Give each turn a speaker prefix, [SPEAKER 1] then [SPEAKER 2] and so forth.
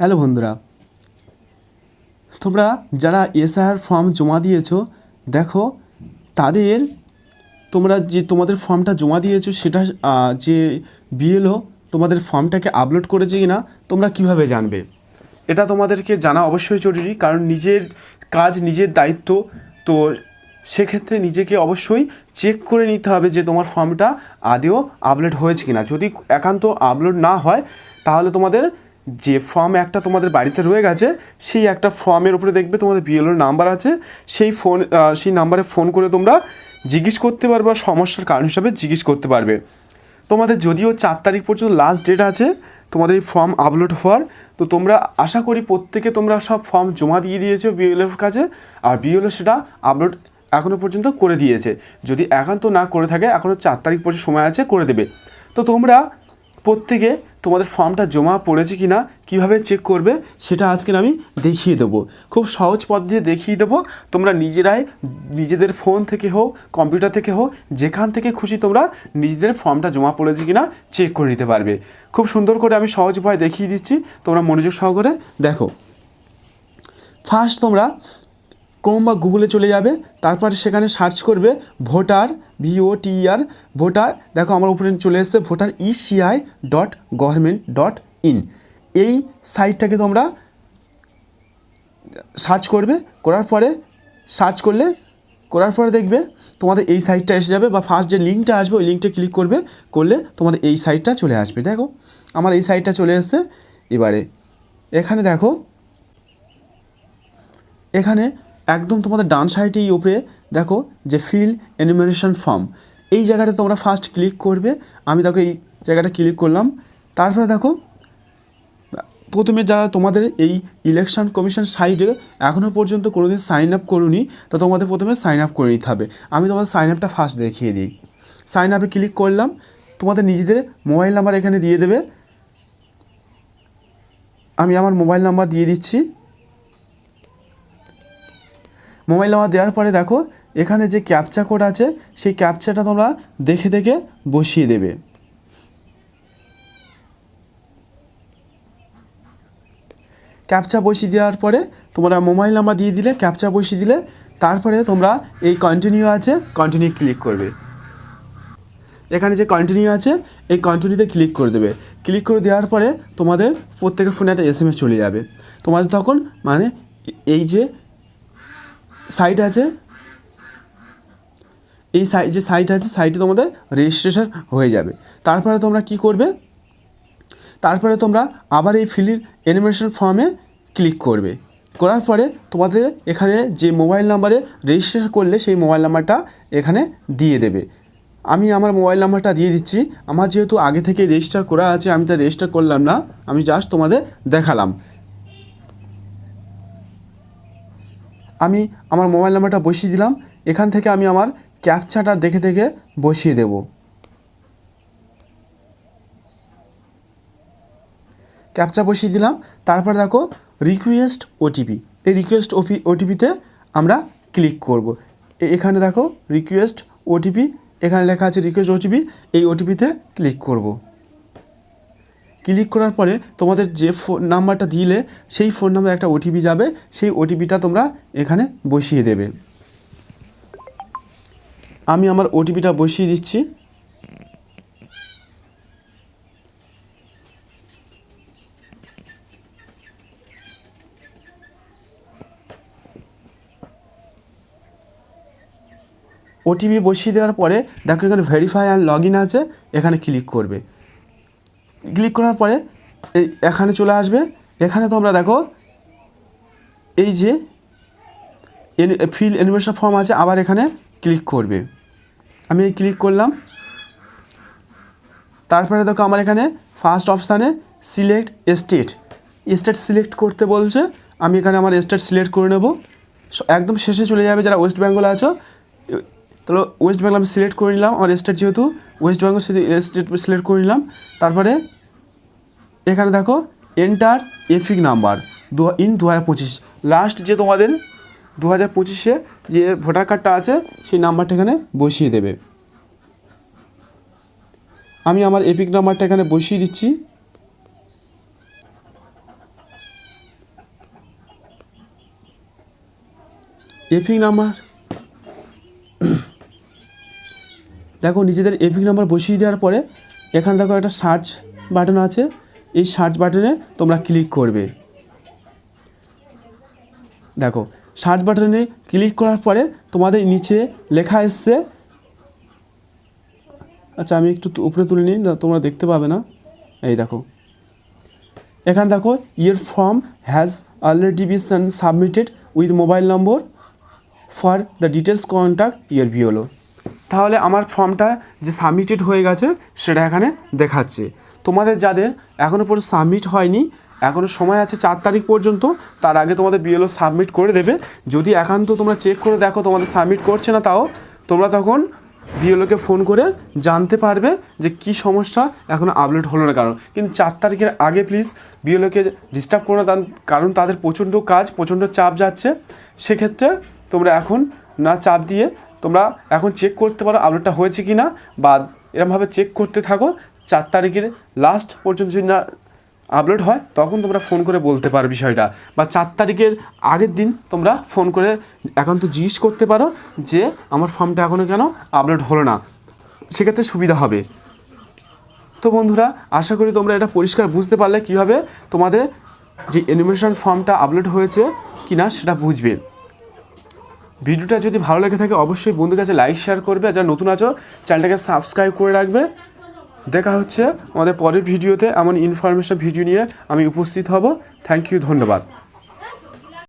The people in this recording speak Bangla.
[SPEAKER 1] হ্যালো বন্ধুরা, তোমরা যারা এসআইআর ফর্ম জমা দিয়েছ, দেখো তাদের, তোমরা যে তোমাদের ফর্মটা জমা দিয়েছ সেটা যে বিএলও তোমাদের ফর্মটাকে আপলোড করেছে কি না তোমরা কীভাবে জানবে? এটা তোমাদেরকে জানা অবশ্যই জরুরি, কারণ নিজের কাজ, নিজের দায়িত্ব, তো সেক্ষেত্রে নিজেকে অবশ্যই চেক করে নিতে হবে যে তোমার ফর্মটা আদেও আপলোড হয়েছে কি না যদি একান্ত আপলোড না হয়, তাহলে তোমাদের যে ফর্ম একটা তোমাদের বাড়িতে রয়ে গেছে, সেই একটা ফর্মের উপরে দেখবে তোমাদের বিএলওর নাম্বার আছে। সেই ফোন সেই নাম্বারে ফোন করে তোমরা জিজ্ঞেস করতে পারবে বা সমস্যার কারণ হিসাবে জিজ্ঞেস করতে পারবে। তোমাদের যদিও চার তারিখ পর্যন্ত লাস্ট ডেট আছে, তোমাদের এই ফর্ম আপলোড হওয়ার, তো তোমরা আশা করি প্রত্যেকে তোমরা সব ফর্ম জমা দিয়ে দিয়েছ বিএলএর কাছে, আর বিএলও সেটা আপলোড এখনও পর্যন্ত করে দিয়েছে। যদি একান্ত না করে থাকে এখনও চার তারিখ পর্যন্ত সময় আছে, করে দেবে। তো তোমরা প্রত্যেকে তোমাদের ফর্মটা জমা পড়েছে কি না কীভাবে চেক করবে, সেটা আজকে আমি দেখিয়ে দেবো। খুব সহজ পদ্ধতি দেখিয়ে দেবো। তোমরা নিজেরাই নিজেদের ফোন থেকে হোক কম্পিউটার থেকে হোক, যেখান থেকে খুশি তোমরা নিজেদের ফর্মটা জমা পড়েছে কি না চেক করে নিতে পারবে। খুব সুন্দর করে আমি সহজ উপায় দেখিয়ে দিচ্ছি। তোমরা মনোযোগ সহকারে দেখো। ফার্স্ট তোমরা ক্রোম বা গুগলে চলে যাবে, তারপরে সেখানে সার্চ করবে ভোটার ভিও টিআর ভোটার দেখো আমার উপরে চলে এসেছে voter ECI dot government dot in এই সাইটটাকে তোমরা সার্চ করবে, করার পরে সার্চ করলে, করার পরে দেখবে তোমাদের এই সাইটটা এসে যাবে বা ফার্স্ট যে লিঙ্কটা আসবে, ওই লিঙ্কটা ক্লিক করবে, করলে তোমাদের এই সাইটটা চলে আসবে। দেখো, আমার এই সাইটটা চলে এসছে। এবারে এখানে দেখো, এখানে একদম তোমাদের ডান সাইডে এই উপরে দেখো যে ফিল এনিমিনেশন ফর্ম এই জায়গাটা তোমরা ফার্স্ট ক্লিক করবে। আমি দেখো এই জায়গাটা ক্লিক করলাম। তারপরে দেখো, প্রথমে যারা তোমাদের এই ইলেকশন কমিশন সাইটে এখনও পর্যন্ত কোনোদিন সাইন আপ করুনি, তো তোমাদের প্রথমে সাইন আপ করে নিতে হবে। আমি তোমাদের সাইন আপটা ফার্স্ট দেখিয়ে দিই। সাইন আপে ক্লিক করলাম। তোমাদের নিজেদের মোবাইল নাম্বার এখানে দিয়ে দেবে। আমি আমার মোবাইল নাম্বার দিয়ে দিচ্ছি। মোবাইল নাম্বার দেওয়ার পরে দেখো, এখানে যে ক্যাপচা কোড আছে, সেই ক্যাপচাটা তোমরা দেখে দেখে বসিয়ে দেবে। ক্যাপচা বসিয়ে দেওয়ার পরে তোমরা মোবাইল নাম্বার দিয়ে দিলে ক্যাপচা বসিয়ে দিলে, তারপরে তোমরা এই কন্টিনিউ আছে কন্টিনিউ ক্লিক করবে। এখানে যে কন্টিনিউ আছে, এই কন্টিনিউতে ক্লিক করে দেবে। ক্লিক করে দেওয়ার পরে তোমাদের প্রত্যেকের ফোনে একটা এস চলে যাবে। তোমাদের তখন মানে এই যে সাইট আছে? এই সাইট যে সাইট আছে সাইটে তোমাদের রেজিস্ট্রেশন হয়ে যাবে। তারপরে তোমরা কি করবে? তারপরে তোমরা আবার এই ফিলির অ্যানিমেশন ফর্মে ক্লিক করবে। করার পরে তোমাদের এখানে যে মোবাইল নাম্বারে রেজিস্ট্রেশন করলে সেই মোবাইল নাম্বারটা এখানে দিয়ে দেবে। আমি আমার মোবাইল নাম্বারটা দিয়ে দিচ্ছি। আমার যেহেতু আগে থেকে রেজিস্টার করা আছে, আমি তা রেজিস্টার করলাম না। আমি জাস্ট তোমাদের দেখালাম। আমি আমার মোবাইল নাম্বারটা বসিয়ে দিলাম। এখান থেকে আমি আমার ক্যাপচাটা দেখে দেখে বসিয়ে দেব। ক্যাপচা বসিয়ে দিলাম। তারপর দেখো রিকোয়েস্ট ওটিপি এই রিকোয়েস্ট ওপি ওটিপিতে আমরা ক্লিক করব। এখানে দেখো রিকোয়েস্ট ওটিপি এখানে লেখা আছে রিকোয়েস্ট ওটিপি এই ওটিপিতে ক্লিক করব। ক্লিক করার পরে তোমাদের যে ফোন নাম্বারটা দিলে সেই ফোন নাম্বার একটা ওটিপি যাবে। সেই ওটিপিটা তোমরা এখানে বসিয়ে দেবে। আমি আমার ওটিপিটা বসিয়ে দিচ্ছি। ওটিপি বসিয়ে দেওয়ার পরে দেখো এখানে ভেরিফাই অ্যান্ড লগ আছে। এখানে ক্লিক করবে। ক্লিক করার পরে এই এখানে চলে আসবে। এখানে তোমরা দেখো, এই যে ফিল অ্যানিমেশন ফর্ম আছে, আবার এখানে ক্লিক করবে। আমি ক্লিক করলাম। তারপরে দেখো আমার এখানে ফার্স্ট অপশানে সিলেক্ট স্টেট স্টেট সিলেক্ট করতে বলছে, আমি এখানে আমার স্টেট সিলেক্ট করে নেব। একদম শেষে চলে যাবে যারা ওয়েস্ট বেঙ্গল আছো। তাহলে ওয়েস্ট বেঙ্গল আমি সিলেক্ট করে নিলাম, আমার স্টেট যেহেতু ওয়েস্ট বেঙ্গল স্টেট সিলেক্ট করে নিলাম। তারপরে এখানে দেখো এন্টার এফিক নাম্বার। দু ইন দু হাজার পঁচিশ। লাস্ট যে তোমাদের দু হাজার পঁচিশে যে ভোটার কার্ডটা আছে, সেই নাম্বারটা এখানে বসিয়ে দেবে। আমি আমার এপিক নাম্বারটা এখানে বসিয়ে দিচ্ছি। EPIC number. দেখো, নিজেদের এপিক নাম্বার বসিয়ে দেওয়ার পরে এখানে দেখো একটা সার্চ বাটন আছে। এই সার্চ বাটনে তোমরা ক্লিক করবে। দেখো সার্চ বাটনে ক্লিক করার পরে তোমাদের নিচে লেখা এসছে। আচ্ছা আমি একটু উপরে তুলে নিই তোমরা দেখতে পাবে না। এই দেখো। এখানে দেখো your form has already been submitted with mobile number for the details contact your below তাহলে আমার ফর্মটা যে সাবমিটেড হয়ে গেছে, সেটা এখানে দেখাচ্ছে। তোমাদের যাদের এখনও পর্যন্ত সাবমিট হয়নি এখনও সময় আছে চার তারিখ পর্যন্ত, তার আগে তোমাদের বিএলও সাবমিট করে দেবে। যদি একান্ত তোমরা চেক করে দেখো তোমাদের সাবমিট করছে না তাও, তোমরা তখন বিএলওকে ফোন করে জানতে পারবে যে কি সমস্যা এখনও আপলোড হলো না কারণ। কিন্তু চার তারিখের আগে প্লিজ বিএলওকে ডিস্টার্ব করো না, কারণ তাদের প্রচণ্ড কাজ, প্রচণ্ড চাপ যাচ্ছে। সেক্ষেত্রে তোমরা এখন না চাপ দিয়ে তোমরা এখন চেক করতে পারো আপলোডটা হয়েছে কি না বা এরমভাবে চেক করতে থাকো চার তারিখের লাস্ট পর্যন্ত যদি না আপলোড হয়, তখন তোমরা ফোন করে বলতে পারো বিষয়টা। বা চার তারিখের আগের দিন তোমরা ফোন করে একান্ত জিজ্ঞেস করতে পারো যে, আমার ফর্মটা এখনও কেন আপলোড হলো না। সেক্ষেত্রে সুবিধা হবে। তো বন্ধুরা, আশা করি তোমরা এটা পরিষ্কার বুঝতে পারলে কীভাবে তোমাদের যে অ্যানিমেশন ফর্মটা আপলোড হয়েছে কি না সেটা বুঝবে। ভিডিওটা যদি ভালো লেগে থাকে, অবশ্যই বন্ধুর কাছে লাইক শেয়ার করবে। আর যারা নতুন আছো চ্যানেলটাকে সাবস্ক্রাইব করে রাখবে। দেখা হচ্ছে আমাদের পরের ভিডিওতে। এমন ইনফরমেশন ভিডিও নিয়ে আমি উপস্থিত হব। থ্যাংক ইউ ধন্যবাদ।